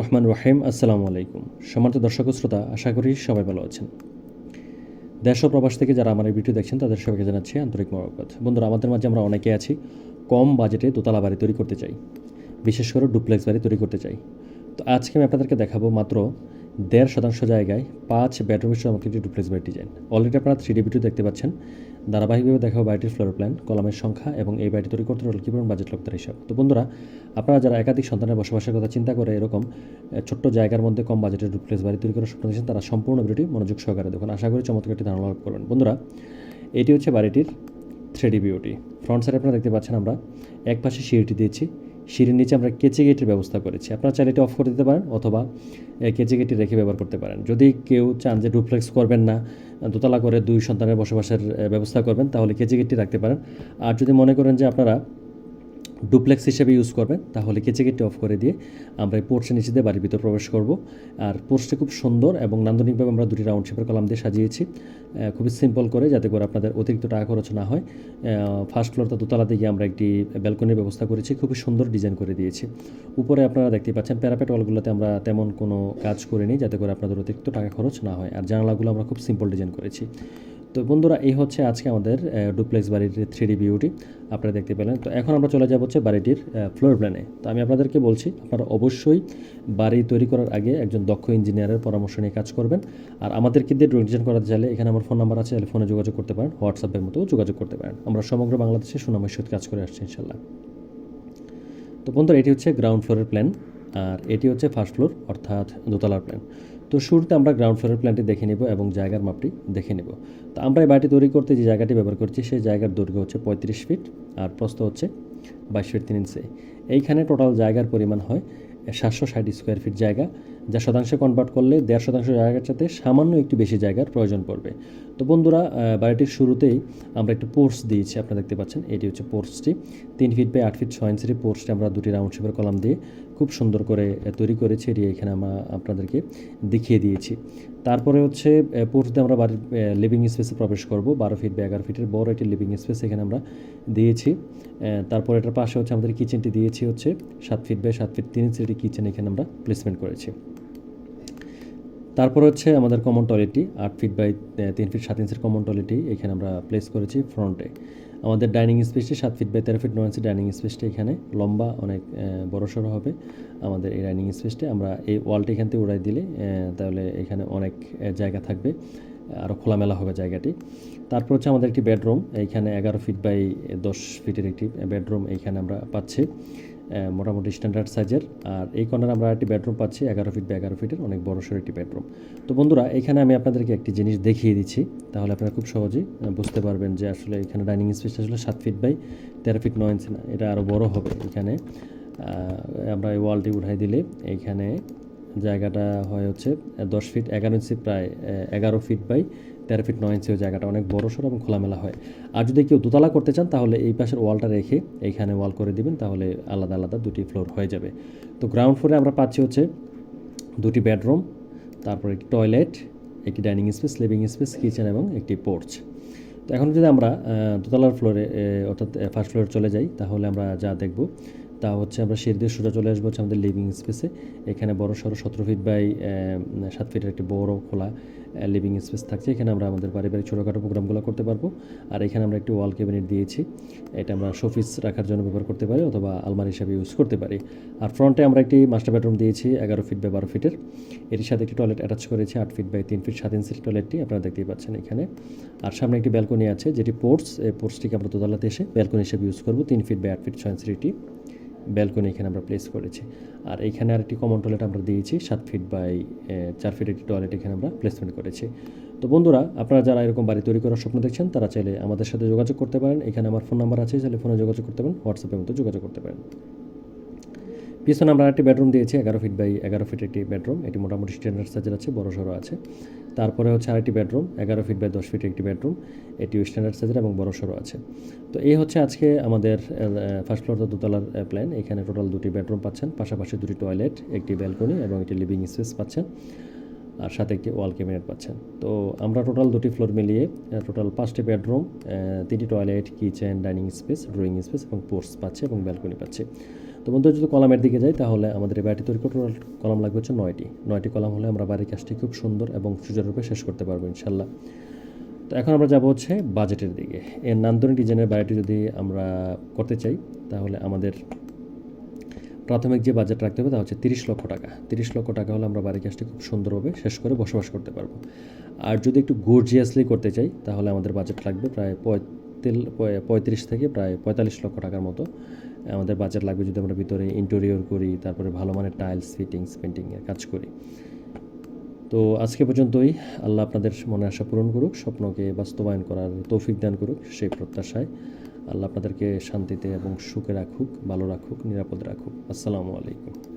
রহমান রহিম, আসসালামু আলাইকুম। সম্মানিত দর্শক শ্রোতা, আশা করি সবাই ভালো আছেন। দেশ ও প্রবাস থেকে যারা আমার এই ভিডিও দেখছেন, তাদের সবাইকে জানাচ্ছি আন্তরিক মরকত বন্ধুরা, আমাদের মাঝে আমরা অনেকে আছি, কম বাজেটে দোতলা বাড়ি তৈরি করতে চাই, বিশেষ করে ডুপ্লেক্স বাড়ি তৈরি করতে চাই। তো আজকে আমি আপনাদেরকে দেখাবো মাত্র দেড় শতাংশ জায়গায় পাঁচ বেডরুমের সহ আমাকে একটি ডুপ্লেক্স বাড়ি ডিজাইন। অলরেডি আপনারা থ্রি ডি ভিডিও দেখতে পাচ্ছেন। ধারাবাহিকভাবে দেখাবো বাড়িটির ফ্লোর প্ল্যান কলামের সংখ্যা এবং এই বাড়িটি তৈরি করতে হলে কী পরিমাণ বাজেট লাগতে হিসাব। তো বন্ধুরা, আপনারা যারা একাধিক সন্তানের বসবাসের কথা চিন্তা করে এরকম ছোট্ট জায়গার মধ্যে কম বাজেটের ডুপ্লেস বাড়ি তৈরি করার স্বপ্ন দিয়েছেন তারা সম্পূর্ণ ভিডিওটি মনোযোগ সহকারে দেখুন। আশা করি চমৎকার একটি ধারণা লাভ করবেন। বন্ধুরা, এটি হচ্ছে বাড়িটির থ্রি বিউটি ফ্রন্ট সাইডে আপনারা দেখতে পাচ্ছেন আমরা, এক পাশে সিঁড়িটি দিয়েছি। সিঁড়ির নিচে আমরা কেচে গেটের ব্যবস্থা করেছি। আপনারা চাইলে এটি অফ করে দিতে পারেন অথবা কেচে গেটটি রেখে ব্যবহার করতে পারেন। যদি কেউ চান যে ডুপ্লেক্স করবেন না, দোতলা করে দুই সন্তানের বসবাসের ব্যবস্থা করবেন, তাহলে কেচে গেটটি রাখতে পারেন। আর যদি মনে করেন যে আপনারা ডুপ্লেক্স হিসেবে ইউজ করবেন তাহলে কেচে গেটটি অফ করে দিয়ে আমরা এই পোর্টসের নিচে দিয়ে বাড়ির ভিতর প্রবেশ করব। আর পোর্টসটি খুব সুন্দর এবং নান্দনিকভাবে আমরা দুটি রাউন্ড শেপের কলাম দিয়ে সাজিয়েছি। খুবই সিম্পল করে, যাতে করে আপনাদের অতিরিক্ত টাকা খরচ না হয়। ফার্স্ট ফ্লোর তো দোতলা দিকে আমরা একটি ব্যালকনির ব্যবস্থা করেছি, খুবই সুন্দর ডিজাইন করে দিয়েছি। উপরে আপনারা দেখতে পাচ্ছেন প্যারাপেট ওয়ালগুলোতে আমরা তেমন কোনো কাজ করিনি, যাতে করে আপনাদের অতিরিক্ত টাকা খরচ না হয়। আর জানালাগুলো আমরা খুব সিম্পল ডিজাইন করেছি। তো বন্ধুরা, এই হচ্ছে আজকে আমাদের ডুপ্লেক্স বাড়ির থ্রি ডি বিউটি আপনারা দেখতে পেলেন। তো এখন আমরা চলে যাব হচ্ছে বাড়িটির ফ্লোর প্ল্যানে তো আমি আপনাদেরকে বলছি, আপনারা অবশ্যই বাড়ি তৈরি করার আগে একজন দক্ষ ইঞ্জিনিয়ারের পরামর্শ নিয়ে কাজ করবেন। আর আমাদেরকে দিয়ে ড্রয়িং ডিজাইন করাতে চাইলে এখানে আমার ফোন নাম্বার আছে তাহলে ফোনে যোগাযোগ করতে পারেন হোয়াটসঅ্যাপের মতো যোগাযোগ করতে পারেন। আমরা সমগ্র বাংলাদেশে সুনামের সহিত কাজ করে আসছি, ইনশাল্লাহ। তো বন্ধুরা, এটি হচ্ছে গ্রাউন্ড ফ্লোরের প্ল্যান আর এটি হচ্ছে ফার্স্ট ফ্লোর অর্থাৎ দোতলার প্ল্যান তো শুরুতে আমরা গ্রাউন্ড ফ্লোরের প্ল্যানটি দেখে নেব এবং জায়গার মাপটি দেখে নেব। তো আমরা এই বাড়িটি তৈরি করতে যে জায়গাটি ব্যবহার করছি, সেই জায়গার দৈর্ঘ্য হচ্ছে পঁয়ত্রিশ ফিট আর প্রস্থ হচ্ছে বাইশ ফিট তিন ইঞ্চি এইখানে টোটাল জায়গার পরিমাণ হয় সাতশো ষাট স্কোয়ার ফিট জায়গা। যা শতাংশে কনভার্ট করলে দেড় শতাংশ জায়গার সাথে সামান্য একটু বেশি জায়গার প্রয়োজন পড়বে। তো বন্ধুরা বাড়িটির শুরুতেই আমরা একটু পোর্স দিয়েছি, আপনারা দেখতে পাচ্ছেন, এটি হচ্ছে পোর্সটি তিন ফিট বাই আট ফিট ছয় ইঞ্চির পোর্সটি আমরা দুটি রাউন্ড শেপের কলাম দিয়ে খুব সুন্দর করে তৈরি করেছি। এটি এখানে আমরা আপনাদেরকে দেখিয়ে দিয়েছি। তারপরে হচ্ছে পোর্সতে আমরা বাড়ির লিভিং স্পেসে প্রবেশ করব। বারো ফিট বা এগারো ফিটের বড় একটি লিভিং স্পেস এখানে আমরা দিয়েছি। তারপর এটার পাশে হচ্ছে আমাদের কিচেনটি দিয়েছি হচ্ছে সাত ফিট বাই সাত ফিট তিন ইঞ্চির একটি কিচেন এখানে আমরা প্লেসমেন্ট করেছি। তারপর হচ্ছে আমাদের কমন টয়লেটটি আট ফিট বাই তিন ফিট সাত ইঞ্চের কমন টয়লেটটি এখানে আমরা প্লেস করেছি ফ্রন্টে আমাদের ডাইনিং স্পেসটি সাত ফিট বাই তেরো ফিট নয় ইঞ্চি ডাইনিং স্পেসটি এখানে। লম্বা, অনেক বড় সড়ো হবে। আমাদের এই ডাইনিং স্পেসটি আমরা এই ওয়ালটি এখান থেকে উড়াই দিলে তাহলে এখানে অনেক জায়গা থাকবে আরও খোলামেলা হবে জায়গাটি। তারপর হচ্ছে আমাদের একটি বেডরুম এইখানে এগারো ফিট বাই দশ ফিটের একটি বেডরুম এইখানে আমরা পাচ্ছি। মোটামুটি স্ট্যান্ডার্ড সাইজের আর এই কর্নারে আমরা একটি বেডরুম পাচ্ছি, এগারো ফিট বা এগারো ফিটের অনেক বড় সড়ো একটি বেডরুম তো বন্ধুরা, এখানে আমি আপনাদেরকে একটি জিনিস দেখিয়ে দিচ্ছি, তাহলে আপনারা খুব সহজেই বুঝতে পারবেন যে আসলে এখানে ডাইনিং স্পেস আসলে সাত ফিট বাই তেরো ফিট নয় ইঞ্চি না, এটা আরও বড় হবে এখানে। আমরা এই ওয়ালটি উঠাই দিলে এইখানে জায়গাটা হয় হচ্ছে দশ ফিট এগারো ইঞ্চি প্রায় এগারো ফিট বাই তেরো ফিট নয় ইঞ্চি জায়গাটা অনেক বড় সড়ো এবং খোলামেলা হয়। আর যদি কেউ দোতলা করতে চান, তাহলে এই পাশের ওয়ালটা রেখে এইখানে ওয়াল করে দিবেন, তাহলে আলাদা আলাদা দুটি ফ্লোর হয়ে যাবে। তো গ্রাউন্ড ফ্লোরে আমরা পাচ্ছি হচ্ছে দুটি বেডরুম, তারপর একটি টয়লেট, একটি dining space, living space, kitchen এবং একটি পোর্চ। তো এখন যদি আমরা দোতলার ফ্লোরে অর্থাৎ ফার্স্ট ফ্লোরে চলে যাই, তাহলে আমরা যা দেখব, তা হচ্ছে আমরা সিঁড়ি দিয়ে সোজা চলে আসব হচ্ছে আমাদের লিভিং স্পেসে। এখানে বড় সড়ো সতেরো ফিট বাই সাত ফিটের একটি বড় খোলা লিভিং স্পেস থাকছে। এখানে আমরা আমাদের পারিবারিক ছোটোখাটো প্রোগ্রামগুলো করতে পারব। আর এখানে আমরা একটি ওয়াল ক্যাবিনেট দিয়েছি। এটা আমরা শোপিস রাখার জন্য ব্যবহার করতে পারি অথবা আলমারি হিসাবে ইউজ করতে পারি। আর ফ্রন্টে আমরা একটি মাস্টার বেডরুম দিয়েছি, এগারো ফিট বাই বারো ফিটের এটির সাথে একটি টয়লেট অ্যাটাচ করেছি, আট ফিট বাই তিন ফিট সাত ইঞ্চির টয়লেটটি আপনারা দেখতেই পাচ্ছেন এখানে। আর সামনে একটি ব্যালকনি আছে, যেটি পোর্টস এই পোর্টসটিকে আমরা দোতলাতে এসে ব্যালকনি হিসেবে ইউজ করব, তিন ফিট বাই আট ফিট ছয় ইঞ্চির ব্যালকনি এখানে আমরা প্লেস করেছি। আর এখানে আরেকটি কমন টয়লেট আমরা দিয়েছি, সাত ফিট বাই চার ফিট একটি টয়লেট এখানে আমরা প্লেসমেন্ট করেছি। তো বন্ধুরা, আপনারা যারা এরকম বাড়ি তৈরি করার স্বপ্ন দেখছেন, তারা চাইলে আমাদের সাথে যোগাযোগ করতে পারেন। এখানে আমার ফোন নাম্বার আছে, চাইলে ফোনে যোগাযোগ করতে পারেন হোয়াটসঅ্যাপের মতো যোগাযোগ করতে পারেন। পিছনে আমরা একটি বেডরুম দিয়েছি, এগারো ফিট বাই এগারো ফিট একটি বেডরুম এটি মোটামুটি স্ট্যান্ডার্ড সাইজের আছে, বড় সড়ো আছে। তারপরে হচ্ছে আরেকটি বেডরুম, এগারো ফিট বাই দশ ফিট একটি বেডরুম, এটিও স্ট্যান্ডার্ড সাইজের এবং বড় সড়ো আছে। তো এই হচ্ছে আজকে আমাদের ফার্স্ট ফ্লোর দোতলার প্ল্যান এখানে টোটাল দুটি বেডরুম পাচ্ছেন, পাশাপাশি দুটি টয়লেট একটি ব্যালকনি এবং একটি লিভিং স্পেস পাচ্ছেন, আর সাথে একটি ওয়াল ক্যাবিনেট পাচ্ছেন। তো আমরা টোটাল দুটি ফ্লোর মিলিয়ে টোটাল পাঁচটি বেডরুম তিনটি toilet kitchen dining space drawing space এবং পোর্টস পাচ্ছে এবং ব্যালকনি পাচ্ছে। তো বন্ধু যদি কলামের দিকে যাই, তাহলে আমাদের এই বাড়িটি তৈরি করতে কলাম লাগবে হচ্ছে নয়টি। নয়টি কলাম হলে আমরা বাড়ির কাজটি খুব সুন্দর এবং সুচারুরূপে শেষ করতে পারব, ইনশাল্লাহ। তো এখন আমরা যাব হচ্ছে বাজেটের দিকে। এর নান্দনিক ডিজাইনের বাড়িটি যদি আমরা করতে চাই, তাহলে আমাদের প্রাথমিক যে বাজেট রাখতে হবে, তা হচ্ছে তিরিশ লক্ষ টাকা। তিরিশ লক্ষ টাকা হলে আমরা বাড়ির কাজটি খুব সুন্দরভাবে শেষ করে বসবাস করতে পারব। আর যদি একটু গর্জিয়াসলি করতে চাই, তাহলে আমাদের বাজেট লাগবে প্রায় পঁয়ত্রিশ থেকে প্রায় পঁয়তাল্লিশ লক্ষ টাকার মতো। আমাদের বাজেট লাগবে যদি আমরা ভিতরে ইন্টেরিয়র করি, তারপরে ভালো মানের টাইলস ফিটিংস পেন্টিংয়ের কাজ করি। তো আজকে পর্যন্তই। আল্লাহ আপনাদের মনে আশা পূরণ করুক, স্বপ্নকে বাস্তবায়ন করার তৌফিক দান করুক সেই প্রত্যাশায়। আল্লাহ আপনাদেরকে শান্তিতে এবং সুখে রাখুক, ভালো রাখুক, নিরাপদ রাখুক। আসসালামু আলাইকুম।